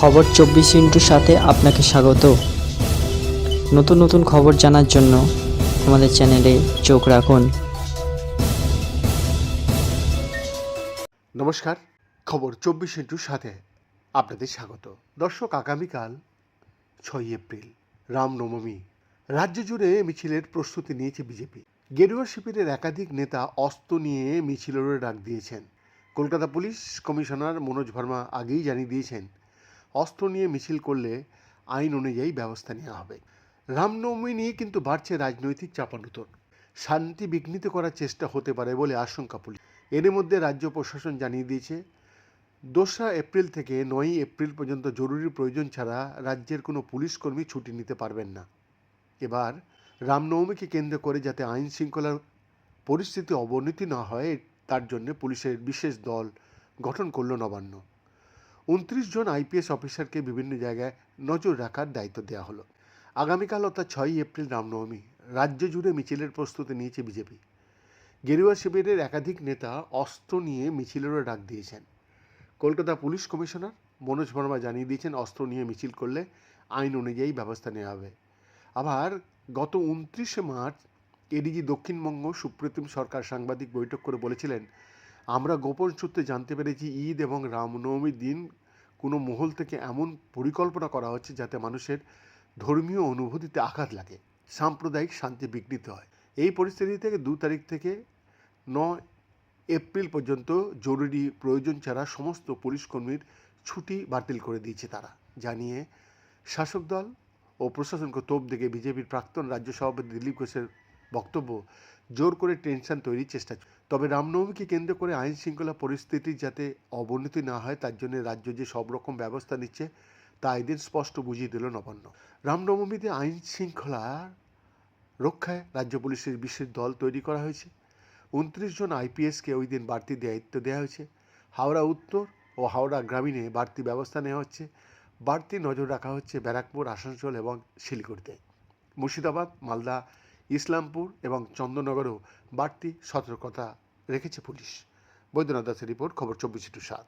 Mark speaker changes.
Speaker 1: খবর চব্বিশ ইন্টুর সাথে আপনাকে স্বাগত। নতুন নতুন খবর জানার জন্য আমাদের চ্যানেলে চোখ রাখুন।
Speaker 2: নমস্কার, খবর চব্বিশ ইন্টুর সাথে আপনাদের স্বাগত। দর্শক, আগামীকাল ছয় এপ্রিল, রামনবমী। রাজ্য জুড়ে মিছিলের প্রস্তুতি নিয়েছে বিজেপি। গেরুয়া শিবিরের একাধিক নেতা অস্ত্র নিয়ে মিছিলেরও ডাক দিয়েছেন। কলকাতা পুলিশ কমিশনার মনোজ ভার্মা আগেই জানিয়ে দিয়েছেন অস্ত্র নিয়ে মিছিল করলে আইন অনুযায়ী ব্যবস্থা নেওয়া হবে। রামনবমী নিয়ে কিন্তু বাড়ছে রাজনৈতিক চাপানুতর। শান্তি বিঘ্নিত করার চেষ্টা হতে পারে বলে আশঙ্কা পুলিশ। এর মধ্যে রাজ্য প্রশাসন জানিয়ে দিয়েছে, দোসরা এপ্রিল থেকে নয়ই এপ্রিল পর্যন্ত জরুরি প্রয়োজন ছাড়া রাজ্যের কোনো পুলিশ কর্মী ছুটি নিতে পারবেন না। এবার রামনবমীকে কেন্দ্র করে যাতে আইন শৃঙ্খলার পরিস্থিতি অবনতি না হয়, তার জন্য পুলিশের বিশেষ দল গঠন করল নবান্ন। উনত্রিশ জন আইপিএস অফিসারকে বিভিন্ন জায়গায় নজর রাখার দায়িত্ব দেওয়া হলো। আগামীকাল অর্থাৎ ছয়ই এপ্রিল রামনবমী, রাজ্য জুড়ে মিছিলের প্রস্তুতি নিয়েছে বিজেপি। গেরুয়া শিবিরের একাধিক নেতা অস্ত্র নিয়ে মিছিলেরও ডাক দিয়েছেন। কলকাতা পুলিশ কমিশনার মনোজ বর্মা জানিয়ে দিয়েছেন, অস্ত্র নিয়ে মিছিল করলে আইন অনুযায়ী ব্যবস্থা নেওয়া হবে। আবার গত উনত্রিশে মার্চ এডিজি দক্ষিণবঙ্গ সুপ্রতিম সরকার সাংবাদিক বৈঠক করে বলেছিলেন আমরা গোপন সূত্রে জানতে পেরেছি ঈদ এবং রামনবমীর দিন কোনো মহল থেকে এমন পরিকল্পনা করা হচ্ছে যাতে মানুষের ধর্মীয় অনুভূতিতে আঘাত লাগে, সাম্প্রদায়িক শান্তি বিঘ্নিত হয়। এই পরিস্থিতি থেকে দু তারিখ থেকে নয় এপ্রিল পর্যন্ত জরুরি প্রয়োজন ছাড়া সমস্ত পুলিশ কর্মীর ছুটি বাতিল করে দিয়েছে তারা, জানিয়ে শাসক দল ও প্রশাসনকে তোপ দেখে বিজেপির প্রাক্তন রাজ্য সভাপতি দিলীপ ঘোষের বক্তব্য, জোর করে টেনশন তৈরির চেষ্টা তবে রামনবমীকে কেন্দ্র করে আইন শৃঙ্খলা পরিস্থিতি যাতে অবনতি না হয়, তার জন্য রাজ্য যে সব রকম ব্যবস্থা নিচ্ছে, তা এদিন স্পষ্ট বুঝিয়ে দিল নবান্ন। রামনবমীতে আইন শৃঙ্খলার রক্ষায় রাজ্য পুলিশের বিশেষ দল তৈরি করা হয়েছে। উনত্রিশ জন আইপিএসকে ওই দিন বাড়তি দায়িত্ব দেওয়া হয়েছে। হাওড়া উত্তর ও হাওড়া গ্রামীণে বাড়তি ব্যবস্থা নেওয়া হচ্ছে। বাড়তি নজর রাখা হচ্ছে ব্যারাকপুর, আসানসোল এবং শিলিগুড়িতে। মুর্শিদাবাদ, মালদা ইসলামপুর এবং চন্দননগরেও বাড়তি সতর্কতা রেখেছে পুলিশ। বৈদ্যনাথ দাসের রিপোর্ট খবর চব্বিশ টু সাত।